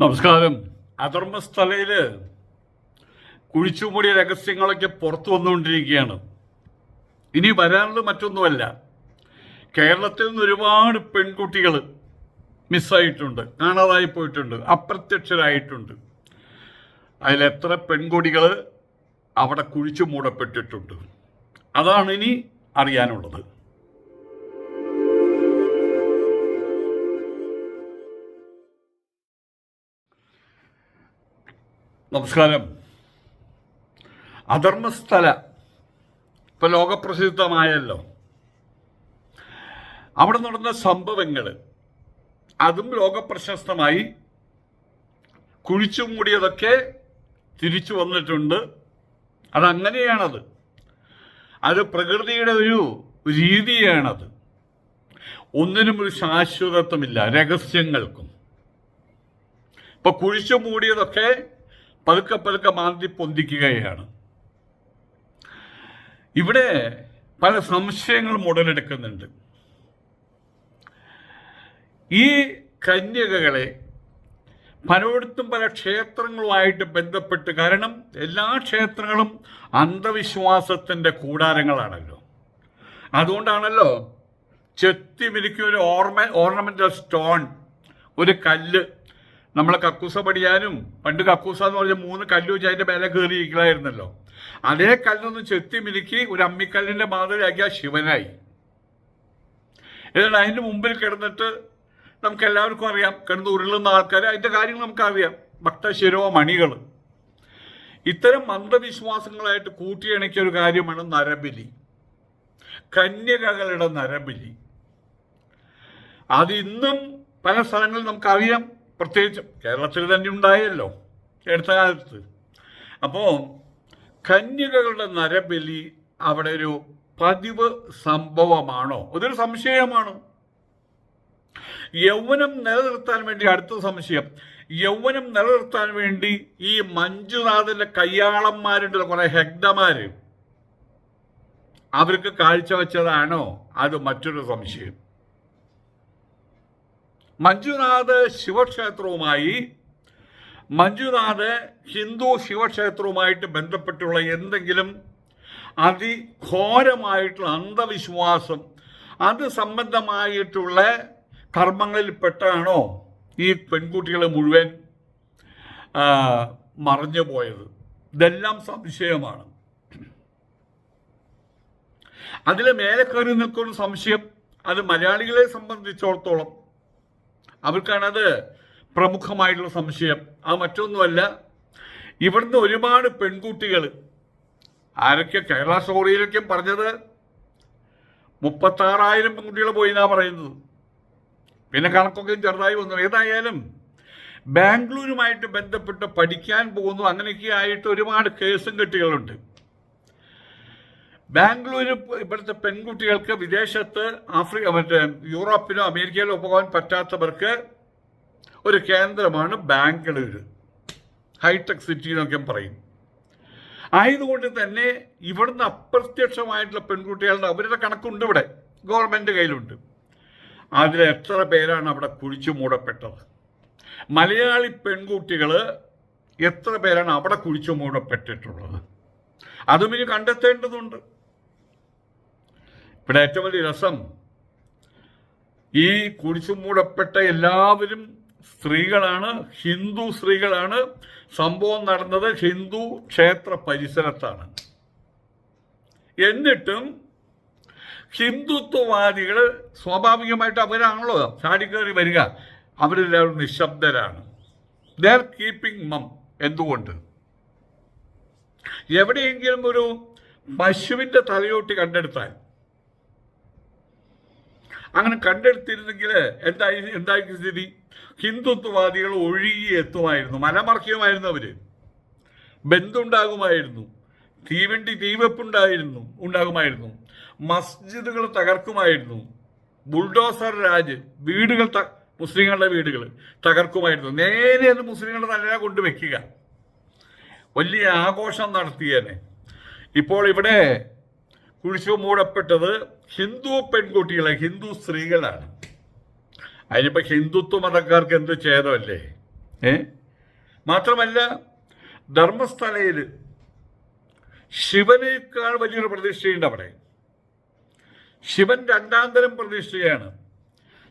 നമസ്കാരം. അധർമ്മസ്ഥലയിൽ കുഴിച്ചുമൂടിയ രഹസ്യങ്ങളൊക്കെ പുറത്തു വന്നുകൊണ്ടിരിക്കുകയാണ്. ഇനി വരാനുള്ളത് മറ്റൊന്നുമല്ല. കേരളത്തിൽ നിന്ന് ഒരുപാട് പെൺകുട്ടികൾ മിസ്സായിട്ടുണ്ട്. കാണാതായി പോയിട്ടുണ്ട്. അപ്രത്യക്ഷരായിട്ടുണ്ട്. അതിലെത്ര പെൺകുട്ടികൾ അവിടെ കുഴിച്ചു മൂടപ്പെട്ടിട്ടുണ്ട് അതാണ് ഇനി അറിയാനുള്ളത്. നമസ്കാരം. അധർമ്മസ്ഥല. ഇപ്പൊ ലോകപ്രസിദ്ധമായല്ലോ. അവിടെ നടന്ന സംഭവങ്ങൾ അതും ലോകപ്രശസ്തമായി. കുഴിച്ചു മൂടിയതൊക്കെ തിരിച്ചു വന്നിട്ടുണ്ട്. അതങ്ങനെയാണത്. അത് പ്രകൃതിയുടെ ഒരു രീതിയാണത്. ഒന്നിനും ഒരു ശാശ്വതത്വമില്ല രഹസ്യങ്ങൾക്കും. ഇപ്പൊ കുഴിച്ചു മൂടിയതൊക്കെ പതുക്കെ പതുക്കെ മാന്തി പൊന്തിക്കുകയാണ്. ഇവിടെ പല സംശയങ്ങളും ഉടലെടുക്കുന്നുണ്ട്. ഈ കന്യകകളെ പലയിടത്തും പല ക്ഷേത്രങ്ങളുമായിട്ട് ബന്ധപ്പെട്ട് കാരണം എല്ലാ ക്ഷേത്രങ്ങളും അന്ധവിശ്വാസത്തിന്റെ കൂടാരങ്ങളാണല്ലോ. അതുകൊണ്ടാണല്ലോ ചെത്തി മിനുക്കിയ ഒരു ഓർമ ഓർണമെന്റൽ സ്റ്റോൺ ഒരു കല്ല് നമ്മളെ കക്കൂസ പടിയാനും പണ്ട് കക്കൂസ എന്ന് പറഞ്ഞ മൂന്ന് കല്ല് വെച്ച് അതിന്റെ മേലെ കയറിയിരിക്കലായിരുന്നല്ലോ. അതേ കല്ലൊന്ന് ചെത്തി മിനുക്കി ഒരു അമ്മിക്കല്ലിന്റെ മാതൃകയാക്കിയ ശിവനായി. എന്നിട്ട് അതിന്റെ മുമ്പിൽ കിടന്നിട്ട് നമുക്ക് എല്ലാവർക്കും അറിയാം കിടന്ന് ഉരുളുന്ന ആൾക്കാർ അതിന്റെ കാര്യങ്ങൾ നമുക്കറിയാം. ഭക്തശിരോ മണികൾ ഇത്തരം അന്ധവിശ്വാസങ്ങളായിട്ട് കൂട്ടിയിണക്കിയ ഒരു കാര്യമാണ് നരബലി. കന്യകകളുടെ നരബലി. അത് ഇന്നും പല സ്ഥലങ്ങളിൽ നമുക്കറിയാം. പ്രത്യേകിച്ച് കേരളത്തിൽ തന്നെ ഉണ്ടായല്ലോ അടുത്ത കാലത്ത് അപ്പോൾ കന്യകകളുടെ നരബലി അവിടെ ഒരു പതിവ് സംഭവമാണോ? അതൊരു സംശയമാണ്. യൗവനം നിലനിർത്താൻ വേണ്ടി അടുത്ത സംശയം. യൗവനം നിലനിർത്താൻ വേണ്ടി ഈ മഞ്ജുനാഥന്റെ കയ്യാളന്മാരുണ്ടല്ലോ കുറെ ഹെഗ്ഡമാര്. അവർക്ക് കാഴ്ചവെച്ചതാണോ? അത് മറ്റൊരു സംശയം. മഞ്ജുനാഥ് ശിവക്ഷേത്രവുമായി മഞ്ജുനാഥ് ഹിന്ദു ശിവക്ഷേത്രവുമായിട്ട് ബന്ധപ്പെട്ടുള്ള എന്തെങ്കിലും അതിഘോരമായിട്ടുള്ള അന്ധവിശ്വാസം അത് സംബന്ധമായിട്ടുള്ള കർമ്മങ്ങളിൽപ്പെട്ടാണോ ഈ പെൺകുട്ടികൾ മുഴുവൻ മറഞ്ഞു പോയത്? ഇതെല്ലാം സംശയമാണ്. അതിൽ മേലെ കയറി നിൽക്കുന്ന സംശയം അത് മലയാളികളെ സംബന്ധിച്ചിടത്തോളം അവർക്കാണത് പ്രമുഖമായിട്ടുള്ള സംശയം. അത് മറ്റൊന്നുമല്ല ഇവിടുന്ന് ഒരുപാട് പെൺകുട്ടികൾ ആരൊക്കെ കേരള സ്റ്റോറിയിലൊക്കെ പറഞ്ഞത് മുപ്പത്താറായിരം പെൺകുട്ടികൾ പോയി എന്നാ പറയുന്നത്. പിന്നെ കണക്കൊക്കെ ചെറുതായി വന്നു. ഏതായാലും ബാംഗ്ലൂരുമായിട്ട് ബന്ധപ്പെട്ട് പഠിക്കാൻ പോകുന്നു. അങ്ങനെയൊക്കെ ആയിട്ട് ഒരുപാട് കേസും കെട്ടുകളുണ്ട്. ബാംഗ്ലൂർ ഇവിടുത്തെ പെൺകുട്ടികൾക്ക് വിദേശത്ത് ആഫ്രിക്ക മറ്റേ യൂറോപ്പിലോ അമേരിക്കയിലോ പോകാൻ പറ്റാത്തവർക്ക് ഒരു കേന്ദ്രമാണ് ബാംഗ്ലൂർ ഹൈടെക് സിറ്റി എന്നൊക്കെ പറയും. ആയതുകൊണ്ട് തന്നെ ഇവിടുന്ന് അപ്രത്യക്ഷമായിട്ടുള്ള പെൺകുട്ടികളുടെ അവരുടെ കണക്കുണ്ട് ഇവിടെ ഗവൺമെന്റ് കയ്യിലുണ്ട്. അതിൽ എത്ര പേരാണ് അവിടെ കുഴിച്ചു മൂടപ്പെട്ടത്? മലയാളി പെൺകുട്ടികൾ എത്ര പേരാണ് അവിടെ കുഴിച്ചു മൂടപ്പെട്ടിട്ടുള്ളത്? അതും ഇനി കണ്ടെത്തേണ്ടതുണ്ട്. ഇവിടെ ഏറ്റവും വലിയ രസം ഈ കുടിച്ചുമൂടപ്പെട്ട എല്ലാവരും സ്ത്രീകളാണ് ഹിന്ദു സ്ത്രീകളാണ്. സംഭവം നടന്നത് ഹിന്ദു ക്ഷേത്ര പരിസരത്താണ്. എന്നിട്ടും ഹിന്ദുത്വവാദികൾ സ്വാഭാവികമായിട്ട് അവരാണല്ലോ. ചാടിക്കയറി വരിക. അവരെല്ലാവരും നിശബ്ദരാണ്. ദർ കീപ്പിംഗ് മം എന്തുകൊണ്ട്? എവിടെയെങ്കിലും ഒരു പശുവിന്റെ തലയോട്ടി കണ്ടെടുത്താൽ അങ്ങനെ കണ്ടെടുത്തിരുന്നെങ്കിൽ എന്തായി എന്തായിരിക്കും സ്ഥിതി? ഹിന്ദുത്വവാദികൾ ഒഴുകി എത്തുമായിരുന്നു. മലമറിക്കുമായിരുന്നു അവർ. ബന്ധുണ്ടാകുമായിരുന്നു. തീവണ്ടി തീവെപ്പുണ്ടായിരുന്നു ഉണ്ടാകുമായിരുന്നു. മസ്ജിദുകൾ തകർക്കുമായിരുന്നു. ബുൾഡോസർ രാജ് വീടുകൾ മുസ്ലിങ്ങളുടെ വീടുകൾ തകർക്കുമായിരുന്നു. നേരെ അത് മുസ്ലിങ്ങളുടെ തലയെ കൊണ്ടുവെക്കുക വലിയ ആഘോഷം നടത്തിയേനെ. ഇപ്പോൾ ഇവിടെ കുഴിച്ചു മൂടപ്പെട്ടത് ഹിന്ദു പെൺകുട്ടികളെ ഹിന്ദു സ്ത്രീകളാണ്. അതിനിപ്പോൾ ഹിന്ദുത്വ മതക്കാർക്ക് എന്ത് ഛേദമല്ലേ? ഏ? മാത്രമല്ല ധർമ്മസ്ഥലയിൽ ശിവനേക്കാൾ വലിയൊരു പ്രതിഷ്ഠയുണ്ട് അവിടെ. ശിവൻ രണ്ടാം തരം പ്രതിഷ്ഠയാണ്.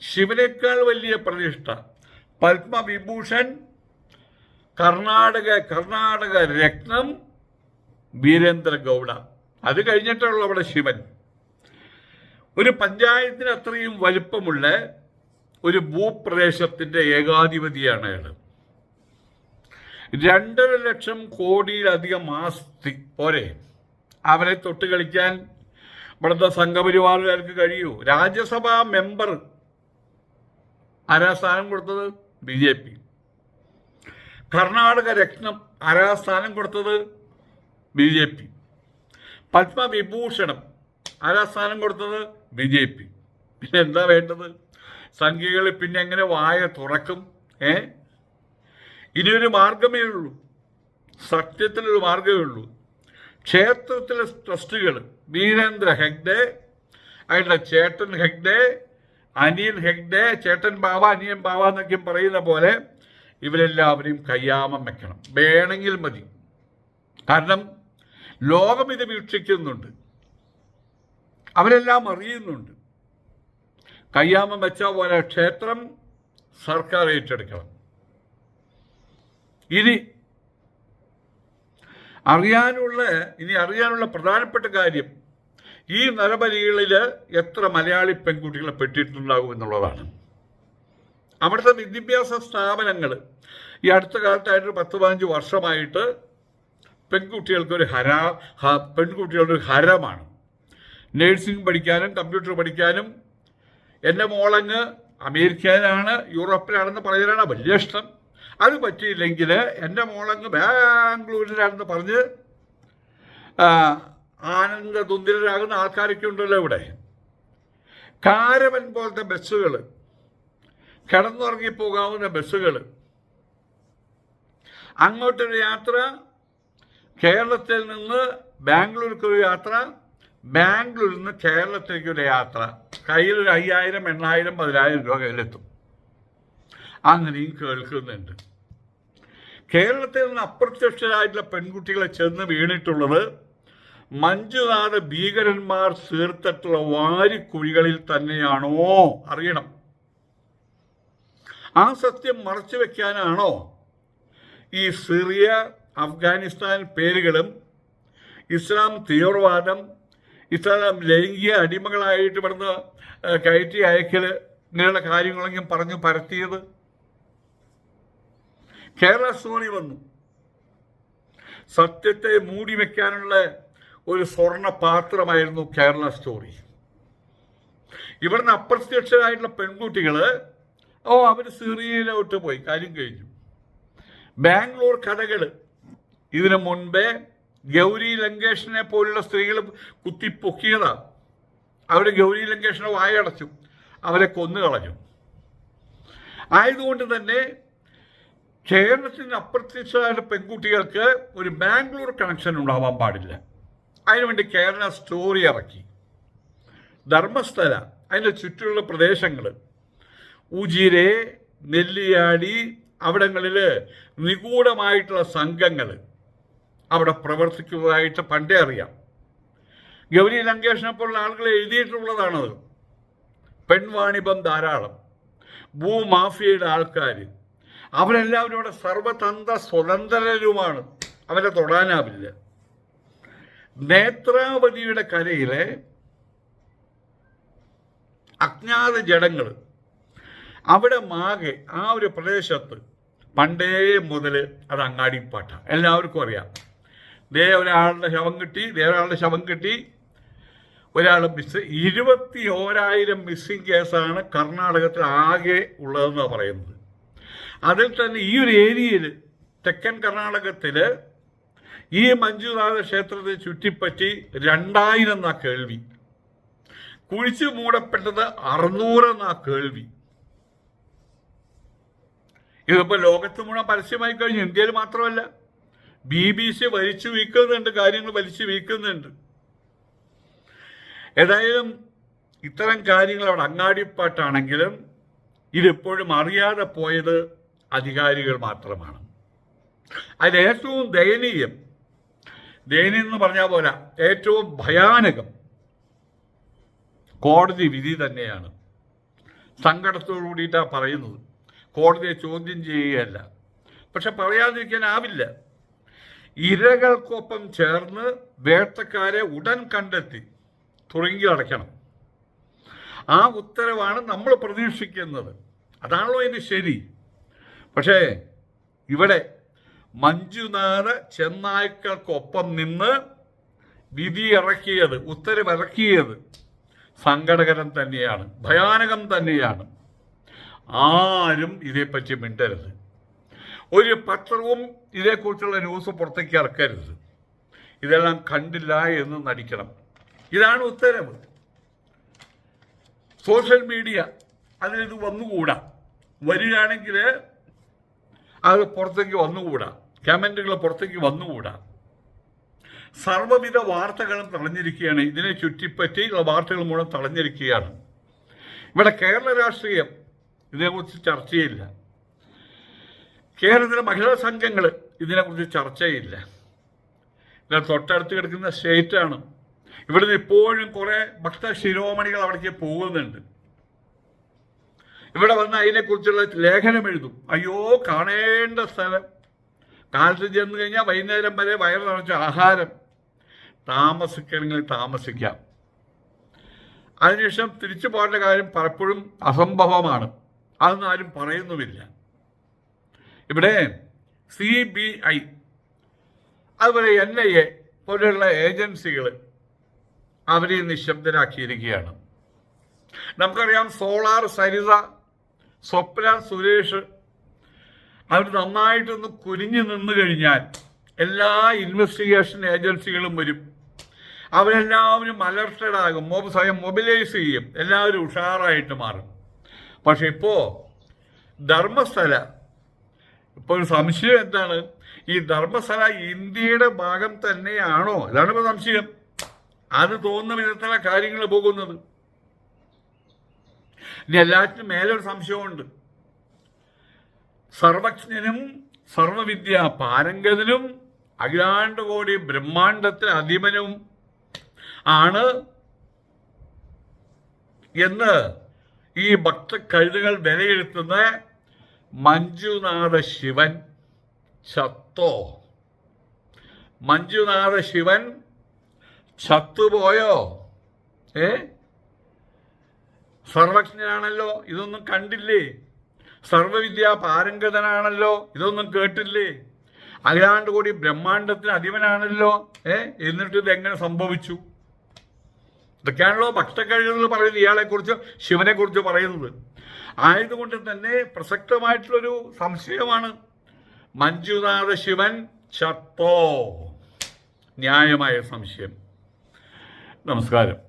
ശിവനേക്കാൾ വലിയ പ്രതിഷ്ഠ. പത്മവിഭൂഷൺ കർണാടക കർണാടക രത്നം വീരേന്ദ്ര ഗൗഡ. അത് കഴിഞ്ഞിട്ടുള്ള അവിടെ ശിവൻ. ഒരു പഞ്ചായത്തിന് അത്രയും വലുപ്പമുള്ള ഒരു ഭൂപ്രദേശത്തിന്റെ ഏകാധിപതിയാണ് അയാൾ രണ്ടര ലക്ഷം കോടിയിലധികം ആസ്തി. പോരെ. അവരെ തൊട്ട് കളിക്കാൻ ഇവിടുത്തെ സംഘപരിവാറുകാർക്ക് കഴിയൂ. രാജ്യസഭാ മെമ്പർ ആരാ സ്ഥാനം കൊടുത്തത്? B J P. കർണാടക രത്നം ആരാ സ്ഥാനം കൊടുത്തത്? B J P. പത്മവിഭൂഷണം ആരാ സ്ഥാനം കൊടുത്തത്? B J P. പിന്നെ എന്താ വേണ്ടത്? സംഖ്യകൾ പിന്നെ എങ്ങനെ വായ തുറക്കും? ഏ? ഇനിയൊരു മാർഗമേ ഉള്ളൂ. സത്യത്തിലൊരു മാർഗമേ ഉള്ളൂ. ക്ഷേത്രത്തിലെ ട്രസ്റ്റുകൾ വീരേന്ദ്ര ഹെഗ്ഡെ അയാളുടെ ചേട്ടൻ ഹെഗ്ഡെ അനിയൻ ഹെഗ്ഡെ ചേട്ടൻ ബാവ അനിയൻ ബാവ എന്നൊക്കെ പറയുന്ന പോലെ ഇവരെല്ലാവരെയും കയ്യാമം വെക്കണം. വേണമെങ്കിൽ മതി. കാരണം ലോകം ഇത് വീക്ഷിക്കുന്നുണ്ട്. അവരെല്ലാം അറിയുന്നുണ്ട്. കയ്യാമം വെച്ച പോലെ ക്ഷേത്രം സർക്കാർ ഏറ്റെടുക്കണം. ഇനി അറിയാനുള്ള ഇനി അറിയാനുള്ള പ്രധാനപ്പെട്ട കാര്യം ഈ നരബലികളിൽ എത്ര മലയാളി പെൺകുട്ടികളെ പെട്ടിട്ടുണ്ടാകും എന്നുള്ളതാണ്. അവിടുത്തെ വിദ്യാഭ്യാസ സ്ഥാപനങ്ങൾ ഈ അടുത്ത കാലത്തായിട്ട് പത്ത് പതിനഞ്ച് വർഷമായിട്ട് പെൺകുട്ടികൾക്കൊരു ഹര പെൺകുട്ടികളുടെ ഒരു ഹരമാണ്. നേഴ്സിംഗ് പഠിക്കാനും കമ്പ്യൂട്ടർ പഠിക്കാനും. എന്റെ മോളങ്ങ് അമേരിക്കയിലാണ് യൂറോപ്പിലാണെന്ന് പറയാനാണ് വലിയ ഇഷ്ടം. അത് പറ്റിയില്ലെങ്കിൽ എന്റെ മോളങ്ങ് ബാംഗ്ലൂരിലാണെന്ന് പറഞ്ഞ് ആ, ആനന്ദ തുന്തിരാകുന്ന ആൾക്കാരൊക്കെ ഉണ്ടല്ലോ ഇവിടെ. കാരവൻ പോലത്തെ ബസ്സുകൾ കിടന്നുറങ്ങി പോകാവുന്ന ബസ്സുകൾ. അങ്ങോട്ടൊരു യാത്ര കേരളത്തിൽ നിന്ന് ബാംഗ്ലൂർക്ക് ഒരു യാത്ര ബാംഗ്ലൂരിൽ നിന്ന് കേരളത്തിലേക്കൊരു യാത്ര. കയ്യിൽ ഒരു അയ്യായിരം എണ്ണായിരം പതിനായിരം രൂപ കയ്യിലെത്തും. അങ്ങനെയും കേൾക്കുന്നുണ്ട്. കേരളത്തിൽ നിന്ന് അപ്രത്യക്ഷരായിട്ടുള്ള പെൺകുട്ടികളെ ചെന്ന് വീണിട്ടുള്ളത് മഞ്ജുനാഥ ഭീകരന്മാർ തീർത്തിട്ടുള്ള വാരിക്കുഴികളിൽ തന്നെയാണോ? അറിയണം. ആ സത്യം മറച്ചു വെക്കാനാണോ ഈ സിറിയ അഫ്ഗാനിസ്ഥാൻ പേരുകളും ഇസ്ലാം തീവ്രവാദം ഇസ്ലാം ലൈംഗിക അടിമകളായിട്ട് ഇവിടുന്ന് കയറ്റി അയക്കൽ ഇങ്ങനെയുള്ള കാര്യങ്ങളെങ്കിലും പറഞ്ഞു പരത്തിയത്. കേരള സ്റ്റോറി വന്നു. സത്യത്തെ മൂടി വെക്കാനുള്ള ഒരു സ്വർണ പാത്രമായിരുന്നു കേരള സ്റ്റോറി. ഇവിടുന്ന് അപ്രത്യക്ഷരായിട്ടുള്ള പെൺകുട്ടികൾ ഓ അവർ സിറിയയിലോട്ട് പോയി കാര്യം കഴിഞ്ഞു. ബാംഗ്ലൂർ കഥകൾ ഇതിനു മുൻപേ ഗൗരി ലങ്കേഷിനെ പോലുള്ള സ്ത്രീകൾ കുത്തിപ്പൊക്കിയതാണ് അവർ ഗൗരി ലങ്കേഷിനെ വായടച്ചു. അവരെ കൊന്നു കളഞ്ഞു ആയതുകൊണ്ട് തന്നെ കേരളത്തിന് അപ്രത്യക്ഷമായ പെൺകുട്ടികൾക്ക് ഒരു ബാംഗ്ലൂർ കണക്ഷൻ ഉണ്ടാവാൻ പാടില്ല. അതിനുവേണ്ടി കേരള സ്റ്റോറി ഇറക്കി. ധർമ്മസ്ഥല അതിന്റെ ചുറ്റുമുള്ള പ്രദേശങ്ങൾ ഉജിരെ നെല്ലിയാടി അവിടങ്ങളിൽ നിഗൂഢമായിട്ടുള്ള സംഘങ്ങൾ അവിടെ പ്രവർത്തിക്കുന്നതായിട്ട് പണ്ടേ അറിയാം. ഗൗരി ലങ്കേഷിനെ പോലുള്ള ആളുകൾ എഴുതിയിട്ടുള്ളതാണത്. പെൺവാണിഭം ധാരാളം. ഭൂമാഫിയയുടെ ആൾക്കാർ അവരെല്ലാവരും അവിടെ സർവതന്ത്ര സ്വതന്ത്രരുമാണ്. അവരെ തൊടാനാവില്ല. നേത്രാവതിയുടെ കരയിലെ അജ്ഞാത ജഡങ്ങൾ അവിടെ മാകെ ആ ഒരു പ്രദേശത്ത് പണ്ടേ മുതൽ അത് അങ്ങാടിപ്പാട്ടാണ് എല്ലാവർക്കും അറിയാം. ദേ ഒരാളുടെ ശവം കിട്ടി ദേ ഒരാളുടെ ശവം കിട്ടി. ഒരാൾ മിസ് ഇരുപത്തി ഓരായിരം മിസ്സിംഗ് കേസാണ് കർണാടകത്തിൽ ആകെ ഉള്ളതെന്നാണ് പറയുന്നത്. അതിൽ തന്നെ ഈ ഒരു ഏരിയയിൽ തെക്കൻ കർണാടകത്തിൽ ഈ മഞ്ജുനാഥ ക്ഷേത്രത്തെ ചുറ്റിപ്പറ്റി രണ്ടായിരം എന്നാ കേൾവി. കുഴിച്ചു മൂടപ്പെട്ടത് അറുന്നൂറ് എന്നാ കേൾവി. ഇതിപ്പോൾ ലോകത്ത് മുഴുവൻ പരസ്യമായി കഴിഞ്ഞു ഇന്ത്യയിൽ മാത്രമല്ല. ബി ബി സി വലിച്ചു വീക്കുന്നുണ്ട് കാര്യങ്ങൾ വലിച്ചു വീക്കുന്നുണ്ട്. ഏതായാലും ഇത്തരം കാര്യങ്ങൾ അവിടെ അങ്ങാടിപ്പാട്ടാണെങ്കിലും ഇതിപ്പോഴും അറിയാതെ പോയത് അധികാരികൾ മാത്രമാണ്. അതിലേറ്റവും ദയനീയം ദയനീയം എന്ന് പറഞ്ഞാൽ പോരാ ഏറ്റവും ഭയാനകം കോടതി വിധി തന്നെയാണ്. സങ്കടത്തോടു കൂടിയിട്ടാണ് പറയുന്നത്. കോടതിയെ ചോദ്യം ചെയ്യുകയല്ല. പക്ഷെ പറയാതിരിക്കാനാവില്ല. ഇരകൾക്കൊപ്പം ചേർന്ന് വേട്ടക്കാരെ ഉടൻ കണ്ടെത്തി തുറങ്കിലടയ്ക്കണം ആ ഉത്തരവാണ് നമ്മൾ പ്രതീക്ഷിക്കുന്നത്. അതാണല്ലോ അതിന് ശരി. പക്ഷേ ഇവിടെ മഞ്ജുനാഥ ചെന്നായ്ക്കൾക്കൊപ്പം നിന്ന് വിധി ഇറക്കിയത് ഉത്തരവിറക്കിയത് സങ്കടകരം തന്നെയാണ് ഭയാനകം തന്നെയാണ്. ആരും ഇതേപ്പറ്റി മിണ്ടരുത്. ഒരു പത്രവും ഇതേക്കുറിച്ചുള്ള ന്യൂസ് പുറത്തേക്ക് ഇറക്കരുത്. ഇതെല്ലാം കണ്ടില്ല എന്ന് നടിക്കണം. ഇതാണ് ഉത്തരവ്. സോഷ്യൽ മീഡിയ അതിലിത് വന്നുകൂടാ. വരികയാണെങ്കിൽ അത് പുറത്തേക്ക് വന്നുകൂടാ. കമന്റുകൾ പുറത്തേക്ക് വന്നുകൂടാ. സർവവിധ വാർത്തകളും തളഞ്ഞിരിക്കുകയാണ് ഇതിനെ ചുറ്റിപ്പറ്റിയുള്ള വാർത്തകൾ മുഴുവൻ തളഞ്ഞിരിക്കുകയാണ് ഇവിടെ കേരള രാഷ്ട്രീയം ഇതിനെക്കുറിച്ച് ചർച്ചയില്ല. കേരളത്തിലെ മഹിളാ സംഘങ്ങൾ ഇതിനെക്കുറിച്ച് ചർച്ചയില്ല. എന്നാൽ തൊട്ടടുത്ത് കിടക്കുന്ന സ്റ്റേറ്റാണ്. ഇവിടുന്ന് ഇപ്പോഴും കുറേ ഭക്ത ശിരോമണികൾ അവിടേക്ക് പോകുന്നുണ്ട്. ഇവിടെ വന്ന് അതിനെക്കുറിച്ചുള്ള ലേഖനം എഴുതും. അയ്യോ കാണേണ്ട സ്ഥലം. കാലത്ത് ചെന്ന് കഴിഞ്ഞാൽ വൈകുന്നേരം വരെ വയറ് നിറച്ച ആഹാരം. താമസിക്കണമെങ്കിൽ താമസിക്കാം. അതിനുശേഷം തിരിച്ചു പോകേണ്ട കാര്യം പലപ്പോഴും അസംഭവമാണ്. അതൊന്നും ആരും പറയുന്നുമില്ല. ഇവിടെ സി ബി ഐ അതുപോലെ എൻ ഐ എ പോലെയുള്ള ഏജൻസികൾ അവരെ നിശബ്ദരാക്കിയിരിക്കുകയാണ്. നമുക്കറിയാം സോളാർ സരിത സ്വപ്ന സുരേഷ് അവർ നന്നായിട്ടൊന്ന് കുനിഞ്ഞു നിന്ന് കഴിഞ്ഞാൽ എല്ലാ ഇൻവെസ്റ്റിഗേഷൻ ഏജൻസികളും വരും. അവരെല്ലാവരും അലർട്ടഡ് ആകും മോബ് സ്വയം മൊബിലൈസ് ചെയ്യും എല്ലാവരും ഉഷാറായിട്ട് മാറും. പക്ഷെ ഇപ്പോൾ ധർമ്മസ്ഥല ഇപ്പോൾ ഒരു സംശയം എന്താണ്? ഈ ധർമ്മസ്ഥല ഇന്ത്യയുടെ ഭാഗം തന്നെയാണോ? അതാണ് ഇപ്പോൾ സംശയം. അത് തോന്നുന്ന വിധത്തിലാണ് കാര്യങ്ങൾ പോകുന്നത്. ഇനി എല്ലാറ്റിനും മേലൊരു സംശയമുണ്ട്. സർവജ്ഞനും സർവവിദ്യ പാരംഗതനും അഖിലാണ്ട് കോടി ബ്രഹ്മാണ്ടത്തിൽ അധിപനും ആണ് എന്ന് ഈ ഭക്ത കഴുതുകൾ വിലയിരുത്തുന്ന മഞ്ജുനാഥ ശിവൻ ചത്തോ? മഞ്ജുനാഥ ശിവൻ ചത്തുപോയോ? ഏ? സർവജ്ഞനാണല്ലോ? ഇതൊന്നും കണ്ടില്ലേ? സർവവിദ്യാ പാരംഗതനാണല്ലോ? ഇതൊന്നും കേട്ടില്ലേ? അഖിലാണ്ട് കൂടി ബ്രഹ്മാണ്ടത്തിന് അധിപനാണല്ലോ? ഏ? എന്നിട്ട് ഇത് എങ്ങനെ സംഭവിച്ചു? ഇതൊക്കെയാണല്ലോ ഭക്തക്കഴുകൾ പറയുന്നത്. ഇയാളെ കുറിച്ച് ശിവനെ കുറിച്ച് പറയുന്നത്. ആയതുകൊണ്ട് തന്നെ പ്രസക്തമായിട്ടുള്ളൊരു സംശയമാണ്. മഞ്ജുനാഥ ശിവൻ ചത്തോ? ന്യായമായ സംശയം. നമസ്കാരം.